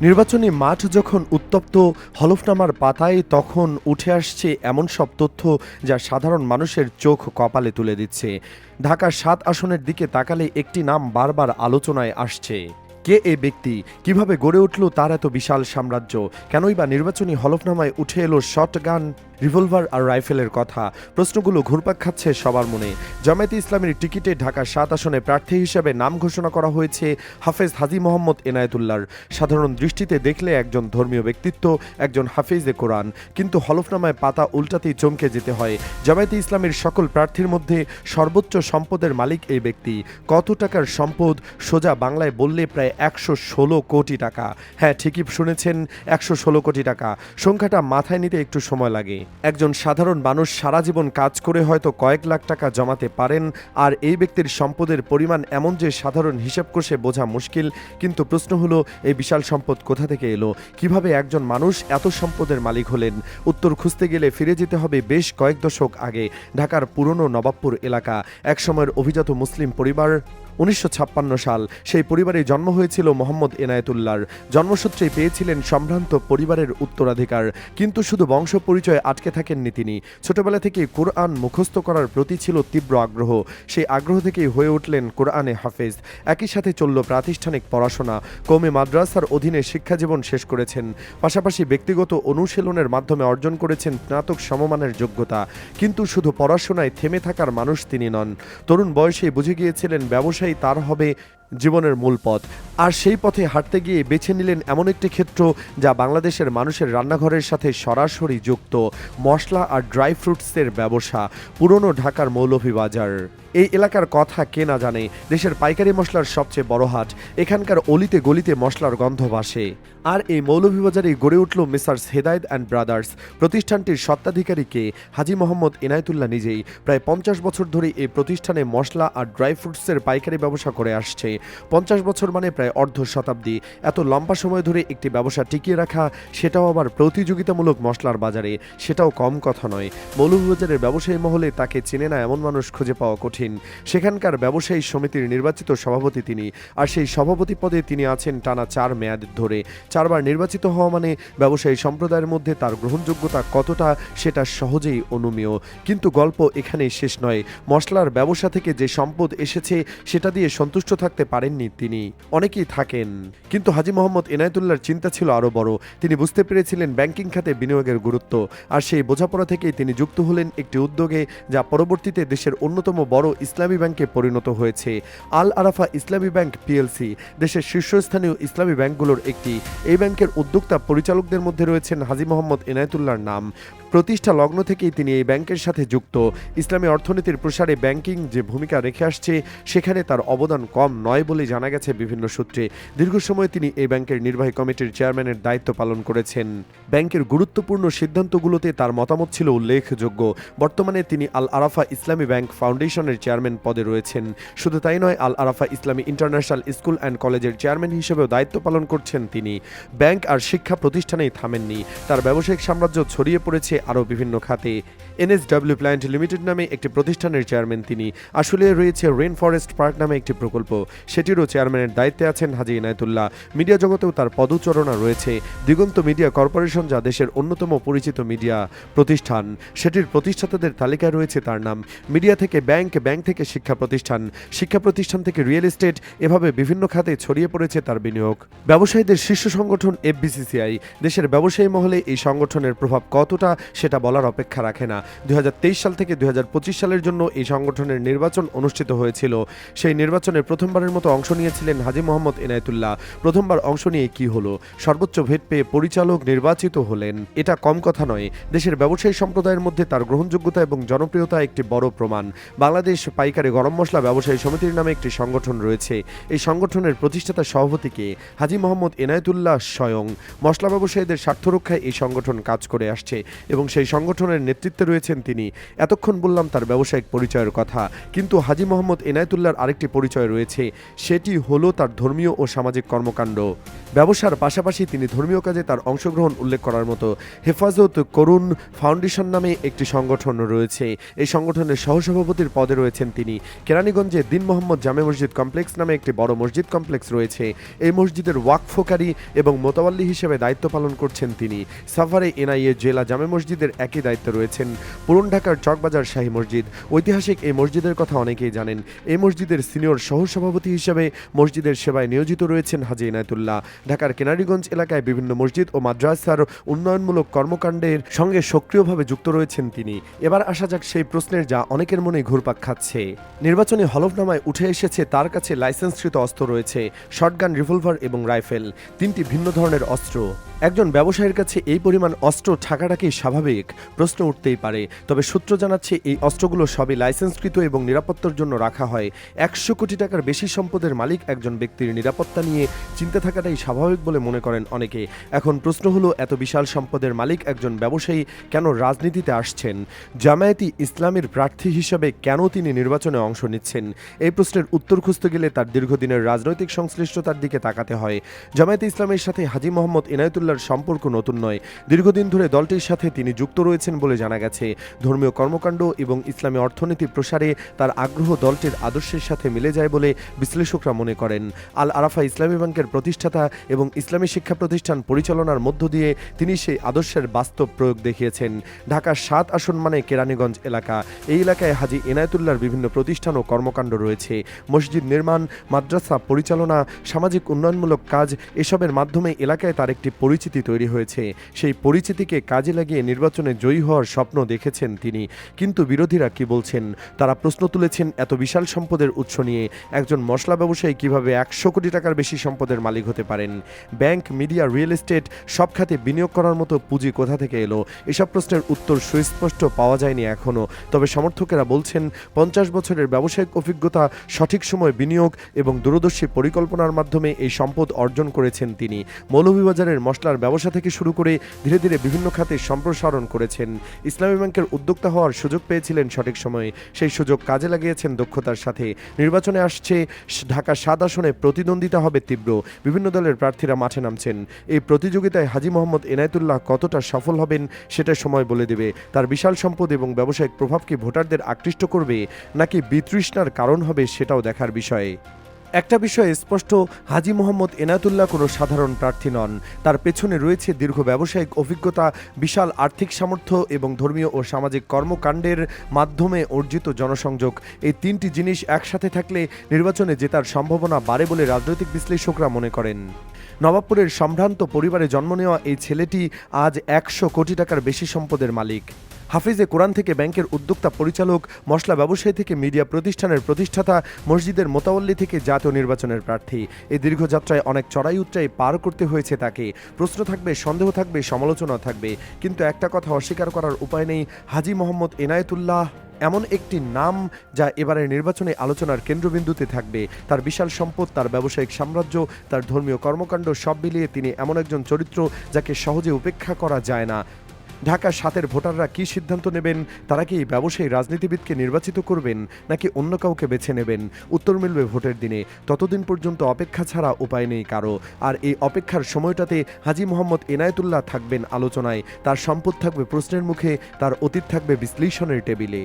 নির্বাচনী মাঠ যখন উত্তপ্ত হলফনামার পাতায়, তখন উঠে আসছে এমন সব তথ্য যা সাধারণ মানুষের চোখ কপালে তুলে দিচ্ছে। ঢাকার সাত আসনের দিকে তাকালে একটি নাম বারবার আলোচনায় আসছে। কে এ ব্যক্তি? কীভাবে গড়ে উঠল তার এত বিশাল সাম্রাজ্য? কেনই বা নির্বাচনী হলফনামায় উঠে এলো শটগান রিভলভার আর রাইফেলের কথা। প্রশ্নগুলো ঘুরপাক খাচ্ছে সবার মনে। জামায়াতে ইসলামের টিকিটে ঢাকা সাত আসনে প্রার্থী হিসেবে নাম ঘোষণা করা হয়েছে হাফেজ হাজি মোহাম্মদ এনায়েতুল্লাহর। সাধারণ দৃষ্টিতে দেখলে একজন ধর্মীয় ব্যক্তিত্ব, একজন হাফেজে কোরআন। কিন্তু হলফনামায় পাতা উল্টাতেই চমকে যেতে হয়। জামায়াতে ইসলামের সকল প্রার্থীর মধ্যে সর্বোচ্চ সম্পদের মালিক এই ব্যক্তি। কত টাকার সম্পদ সোজা বাংলায় বললে প্রায় একশো ষোলো কোটি টাকা। হ্যাঁ ঠিকই শুনেছেন, একশো ষোলো কোটি টাকা। সংখ্যাটা মাথায় নিতে একটু সময় লাগে। একজন সাধারণ মানুষ সারা জীবন কাজ করে হয়তো কয়েক লাখ টাকা জমাতে পারেন, আর এই ব্যক্তির সম্পদের পরিমাণ এমন যে সাধারণ হিসাব কষে বোঝা মুশকিল, কিন্তু প্রশ্ন হলো, এই বিশাল সম্পদ কোথা থেকে এলো? কীভাবে একজন মানুষ এত সম্পদের মালিক হলেন? উত্তর খুঁজতে গেলে ফিরে যেতে হবে বেশ কয়েক দশক আগে, ঢাকার পুরনো নবাবপুর এলাকা। একসময়ের অভিজাত মুসলিম পরিবার উনিশশো ছাপ্পান্ন সাল। সেই পরিবারে জন্ম হয়েছিল মোহাম্মদ এনায়েতুল্লাহর। জন্মসূত্রেই পেয়েছিলেন সম্ভ্রান্ত পরিবারের উত্তরাধিকার। কিন্তু শুধু বংশ পরিচয়ে আটকে থাকেননি তিনি। ছোটবেলা থেকে কোরআন মুখস্থ করার প্রতি ছিল তীব্র আগ্রহ। সেই আগ্রহ থেকেই হয়ে উঠলেন কোরআনে হাফেজ। একই সাথে চলল প্রাতিষ্ঠানিক পড়াশোনা। কমে মাদ্রাসার অধীনে শিক্ষাজীবন শেষ করেছেন। পাশাপাশি ব্যক্তিগত অনুশীলনের মাধ্যমে অর্জন করেছেন স্নাতক সমমানের যোগ্যতা। কিন্তু শুধু পড়াশোনায় থেমে থাকার মানুষ তিনি নন। তরুণ বয়সেই বুঝে গিয়েছিলেন ব্যবসায়ী তার হবে জীবনের মূল পথ। আর সেই পথে হাঁটতে গিয়ে বেছে নিলেন এমন একটি ক্ষেত্র যা বাংলাদেশের মানুষের রান্নাঘরের সাথে সরাসরি যুক্ত মশলা আর ড্রাই ফ্রুটসের ব্যবসা, পুরনো ঢাকার মৌলভীবাজার। এই এলাকার কথা কে না জানে, দেশের পাইকারি মশলার সবচেয়ে বড় হাট, এখানকার অলিতে গলিতে মশলার গন্ধ ভাসে। আর এই মৌলভীবাজারে গড়ে উঠল মিসার্স হেদায়ত অ্যান্ড ব্রাদার্স। প্রতিষ্ঠানটির সত্ত্বাধিকারী কে? হাজি মোহাম্মদ এনায়তুল্লাহ নিজেই। প্রায় পঞ্চাশ বছর ধরে এই প্রতিষ্ঠানে মশলা আর ড্রাই ফ্রুটসের পাইকারি ব্যবসা করে আসছে। পঞ্চাশ বছর মানে প্রায় অর্ধ শতাব্দী। এত লম্বা সময় ধরে একটি ব্যবসা টিকিয়ে রাখা, সেটাও আবার প্রতিযোগিতামূলক মশলার বাজারে, সেটাও কম কথা নয়। মৌলভীবাজারের ব্যবসায়ী মহলে তাকে চেনে না এমন মানুষ খুঁজে পাওয়া কঠিন। সেখানকার ব্যবসায়ী সমিতির নির্বাচিত সভাপতি তিনি, আর সেই সভাপতি পদে তিনি আছেন টানা চার মেয়াদ ধরে। চারবার নির্বাচিত হওয়া মানে ব্যবসায়ী সম্প্রদায়ের মধ্যে তার গ্রহণযোগ্যতা কতটা, সেটা সহজেই অনুমেয়। কিন্তু গল্প এখানেই শেষ নয়। মশলার ব্যবসা থেকে যে সম্পদ এসেছে, সেটা দিয়ে সন্তুষ্ট থাকতে পারেননি তিনি। অনেকেই থাকেন। কিন্তু হাজি মোহাম্মদ এনায়তুল্লাহর চিন্তা ছিল আরও বড়। তিনি বুঝতে পেরেছিলেন ব্যাংকিং খাতে বিনিয়োগের গুরুত্ব। আর সেই বোঝাপড়া থেকেই তিনি যুক্ত হলেন একটি উদ্যোগে যা পরবর্তীতে দেশের অন্যতম বড় ইসলামী ব্যাংকে পরিণত হয়েছে। আল আরাফা ইসলামী ব্যাংক পিএলসি, দেশের শীর্ষস্থানীয় ইসলামী ব্যাংকগুলোর একটি। এই ব্যাংকের উদ্যোক্তা পরিচালকদের মধ্যে রয়েছেন হাজি মোহাম্মদ এনায়তুল্লাহর নাম। প্রতিষ্ঠা লগ্ন থেকেই তিনি এই ব্যাংকের সাথে যুক্ত। ইসলামী অর্থনীতির প্রসারে ব্যাংকিং যে ভূমিকা রেখে আসছে, সেখানে তার অবদান কম নয় বলে জানা গেছে বিভিন্ন সূত্রে। দীর্ঘ সময় তিনি এই ব্যাংকের নির্বাহী কমিটির চেয়ারম্যানের দায়িত্ব পালন করেছেন। ব্যাংকের গুরুত্বপূর্ণ সিদ্ধান্তগুলোতে তার মতামত ছিল উল্লেখযোগ্য। বর্তমানে তিনি আল আরাফা ইসলামী ব্যাংক ফাউন্ডেশনের চেয়ারম্যান পদে রয়েছেন। শুধু তাই নয়, Al Arafa Islami International School and কলেজের চেয়ারম্যান হিসেবেও দায়িত্ব পালন করছেন তিনি। ব্যাংক আর শিক্ষা প্রতিষ্ঠানেই থামেননি। তার ব্যবসায়িক সাম্রাজ্য ছড়িয়ে পড়েছে আরও বিভিন্ন খাতে। এনএসডব্লিউ প্ল্যান্ট লিমিটেড নামে একটি প্রতিষ্ঠানের চেয়ারম্যান তিনি। আসলে রয়েছে রেন ফরেস্ট পার্ক নামে একটি প্রকল্প। সেটিরও চেয়ারম্যানের দায়িত্বে আছেন হাজি ইনায়তুল্লাহ। মিডিয়া জগতেও তার পদচারণা রয়েছে। দিগন্ত মিডিয়া কর্পোরেশন, যা দেশের অন্যতম পরিচিত মিডিয়া প্রতিষ্ঠান, সেটির প্রতিষ্ঠাতাদের তালিকায় রয়েছে তার নাম। মিডিয়া থেকে ব্যাংক ব্যাংক থেকে শিক্ষা প্রতিষ্ঠান শিক্ষা প্রতিষ্ঠান থেকে রিয়েল এস্টেট, এভাবে বিভিন্ন খাতে ছড়িয়ে পড়েছে তার বিনিয়োগ। ব্যবসায়ীদের শীর্ষ সংগঠন এফবিসিসিআই। দেশের ব্যবসায়ী মহলে এই সংগঠনের প্রভাব কতটা সেটা বলার অপেক্ষা রাখে না। দুই হাজার তেইশ সাল থেকে দুই হাজার পঁচিশ সালের জন্য এই সংগঠনের নির্বাচন অনুষ্ঠিত হয়েছিল। সেই নির্বাচনে প্রথমবারের মতো অংশ নিয়েছিলেন হাজি মোহাম্মদ এনায়তুল্লাহ। প্রথমবার অংশ নিয়ে কি হলো? সর্বোচ্চ ভেট পেয়ে পরিচালক নির্বাচিত হলেন। এটা কম কথা নয়। দেশের ব্যবসায়ী সম্প্রদায়ের মধ্যে তার গ্রহণযোগ্যতা এবং জনপ্রিয়তা একটি বড় প্রমাণ। বাংলাদেশ পাইকারি গরম মশলা ব্যবসায়ী সমিতির নামে একটি সংগঠন রয়েছে। এই সংগঠনের প্রতিষ্ঠাতা সভাপতিকে হাজি মোহাম্মদ এনায়তুল্লাহ স্বয়ং। মশলা ব্যবসায়ীদের স্বার্থ রক্ষায় এই সংগঠন কাজ করে আসছে এবং সেই সংগঠনের নেতৃত্বে রয়েছেন তিনি। এতক্ষণ বললাম তার ব্যবসায়িক পরিচয়ের কথা। কিন্তু হাজি মোহাম্মদ এনায়তুল্লাহর আরেকটি পরিচয় রয়েছে। সেটি হলো তার ধর্মীয় ও সামাজিক কর্মকাণ্ড। ব্যবসার পাশাপাশি তিনি ধর্মীয় কাজে তার অংশগ্রহণ উল্লেখ করার মতো হেফাজত করুন ফাউন্ডেশন নামে একটি সংগঠন রয়েছে। এই সংগঠনের সহসভাপতির পদে রয়েছেন তিনি। কেরানীগঞ্জে দিন মোহাম্মদ জামে মসজিদ কমপ্লেক্স নামে একটি বড় মসজিদ কমপ্লেক্স রয়েছে। এই মসজিদের ওয়াকফোকারী এবং মোতাবাল্লি হিসেবে দায়িত্ব পালন করছেন তিনি। সাফারে এনআইএ জেলা জামে মসজিদের একই দায়িত্বে রয়েছেন পুরন ঢাকার চকবাজার শাহী মসজিদ। ঐতিহাসিক এই মসজিদের কথা অনেকেই জানেন। এই মসজিদের সিনিয়র সহসভাপতি হিসেবে মসজিদের সেবায় নিয়োজিত রয়েছেন হাজি ইনায়তুল্লাহ। ঢাকার কেনারীগঞ্জ এলাকায় বিভিন্ন মসজিদ ও মাদ্রাসার উন্নয়নমূলক কর্মকাণ্ডের সঙ্গে সক্রিয়ভাবে যুক্ত রয়েছেন তিনি। এবার আসা যাক সেই প্রশ্নের যা অনেকের মনে ঘুরপাক খাচ্ছে। নির্বাচনী হলফনামায় উঠে এসেছে তার কাছে লাইসেন্সকৃত অস্ত্র রয়েছে, শটগান, রিভলভার এবং রাইফেল, তিনটি ভিন্ন ধরনের অস্ত্র। একজন ব্যবসায়ীর কাছে এই পরিমাণ অস্ত্র থাকাটা কি স্বাভাবিক? প্রশ্ন উঠতেই পারে। তবে সূত্র জানাচ্ছে, এই অস্ত্রগুলো সবই লাইসেন্সকৃত এবং নিরাপত্তার জন্য রাখা হয়। একশো কোটি টাকার বেশি সম্পদের মালিক একজন ব্যক্তির নিরাপত্তা নিয়ে চিন্তা থাকাটাই স্বাভাবিক বলে মনে করেন অনেকে। এখন প্রশ্ন হলো, এত বিশাল সম্পদের মালিক একজন ব্যবসায়ী কেন রাজনীতিতে আসছেন? জামায়াতি ইসলামের প্রার্থী হিসাবে কেন তিনি নির্বাচনে অংশ নিচ্ছেন? এই প্রশ্নের উত্তর খুঁজতে গেলে তার দীর্ঘদিনের রাজনৈতিক সংশ্লিষ্টতার দিকে তাকাতে হয়। জামায়াতে ইসলামের সাথে হাজি মোহাম্মদ ইনায়তুল্লাহর সম্পর্ক নতুন নয়। দীর্ঘদিন ধরে দলটির সাথে তিনি যুক্ত রয়েছেন বলে জানা গেছে। ধর্মীয় কর্মকাণ্ড এবং ইসলামী অর্থনীতি প্রসারে তার আগ্রহ দলটির আদর্শের সাথে মিলে যায় বলে বিশ্লেষকরা মনে করেন। আল আরাফা ইসলামী ব্যাংকের প্রতিষ্ঠাতা এবং ইসলামী শিক্ষা প্রতিষ্ঠান পরিচালনার মধ্য দিয়ে তিনি সেই আদর্শের বাস্তব প্রয়োগ দেখিয়েছেন। ঢাকার সাত আসন মানে কেরানীগঞ্জ এলাকা। এই এলাকায় হাজি এনায়েতুল্লাহর বিভিন্ন প্রতিষ্ঠান ও কর্মকাণ্ড রয়েছে। মসজিদ নির্মাণ, মাদ্রাসা পরিচালনা, সামাজিক উন্নয়নমূলক কাজ এসবের মাধ্যমে এলাকায় তার একটি পরিচিতি তৈরি হয়েছে। সেই পরিচিতিকে কাজে লাগিয়ে নির্বাচনে জয়ী হওয়ার স্বপ্ন দেখেছেন তিনি। কিন্তু বিরোধীরা কি বলছেন? তারা প্রশ্ন তুলেছেন এত বিশাল সম্পদের উৎস নিয়ে। একজন মশলা ব্যবসায়ী কীভাবে একশো কোটি টাকার বেশি সম্পদের মালিক হতে পারেন? ব্যাংক, মিডিয়া, রিয়েল এস্টেট সব খাতে বিনিয়োগ করার মতো পুঁজি কোথা থেকে এলো? এসব প্রশ্নের উত্তর সুস্পষ্ট পাওয়া যায়নি এখনও তবে সমর্থকেরা বলছেন, পঞ্চাশ বছরের ব্যবসায়িক অভিজ্ঞতা, সঠিক সময় বিনিয়োগ এবং দূরদর্শী পরিকল্পনার মাধ্যমে এই সম্পদ অর্জন করেছেন তিনি। মৌলভীবাজারের মশলার ব্যবসা থেকে শুরু করে ধীরে ধীরে বিভিন্ন খাতে সম্প্রসারণ করেছেন। ইসলামী ব্যাংকের উদ্যোক্তা হওয়ার সুযোগ পেয়েছিলেন সঠিক সময়ে। সেই সুযোগ কাজে লাগিয়েছেন দক্ষতার সাথে। নির্বাচনে আসছে ঢাকা সাত আসনে প্রতিদ্বন্দ্বিতা হবে তীব্র। বিভিন্ন দলের প্রার্থীরা মাঠে নামছেন। এই প্রতিযোগিতায় হাজি মোহাম্মদ এনায়েতুল্লাহ কতটা সফল হবেন সেটা সময় বলে দেবে। তার বিশাল সম্পদ এবং ব্যবসায়িক প্রভাব কি ভোটারদের আকৃষ্ট করবে নাকি বিতৃষ্ণার কারণ হবে সেটাও দেখার বিষয়। একটা বিষয়ে স্পষ্ট, হাজি মোহাম্মদ এনায়তুল্লাহ কোনো সাধারণ প্রার্থী নন। তার পেছনে রয়েছে দীর্ঘ ব্যবসায়িক অভিজ্ঞতা, বিশাল আর্থিক সামর্থ্য এবং ধর্মীয় ও সামাজিক কর্মকাণ্ডের মাধ্যমে অর্জিত জনসংযোগ। এই তিনটি জিনিস একসাথে থাকলে নির্বাচনে জেতার সম্ভাবনা বাড়ে বলে রাজনৈতিক বিশ্লেষকরা মনে করেন। নবাবপুরের সম্ভ্রান্ত পরিবারে জন্ম নেওয়া এই ছেলেটি আজ একশো কোটি টাকার বেশি সম্পদের মালিক। হাফিজে কোরআন থেকে ব্যাংকের উদ্যোক্তা পরিচালক, মশলা ব্যবসায়ী থেকে মিডিয়া প্রতিষ্ঠানের প্রতিষ্ঠাতা, মসজিদের মোতাবল্লি থেকে জাতীয় নির্বাচনের প্রার্থী। এই দীর্ঘযাত্রায় অনেক চড়াই উচ্চাই পার করতে হয়েছে তাকে। প্রশ্ন থাকবে, সন্দেহ থাকবে, সমালোচনা থাকবে। কিন্তু একটা কথা অস্বীকার করার উপায় নেই, হাজি মোহাম্মদ এনায়েতুল্লাহ এমন একটি নাম যা এবারের নির্বাচনে আলোচনার কেন্দ্রবিন্দুতে থাকবে। তার বিশাল সম্পদ, তার ব্যবসায়িক সাম্রাজ্য, তার ধর্মীয় কর্মকাণ্ড সব মিলিয়ে তিনি এমন একজন চরিত্র যাকে সহজে উপেক্ষা করা যায় না। ঢাকা সাতের ভোটাররা কি সিদ্ধান্ত নেবেন? তারা কি ব্যবসায়ী রাজনীতিবিদকে নির্বাচিত করবেন, নাকি অন্য কাউকে বেছে নেবেন? উত্তর মিলবে ভোটের দিনে। ততদিন পর্যন্ত অপেক্ষা ছাড়া উপায় নেই কারও। আর এই অপেক্ষার সময়টাতে হাজি মোহাম্মদ এনায়েতুল্লাহ থাকবেন আলোচনায়। তার সম্পদ থাকবে প্রশ্নের মুখে, তার অতীত থাকবে বিশ্লেষণের টেবিলে।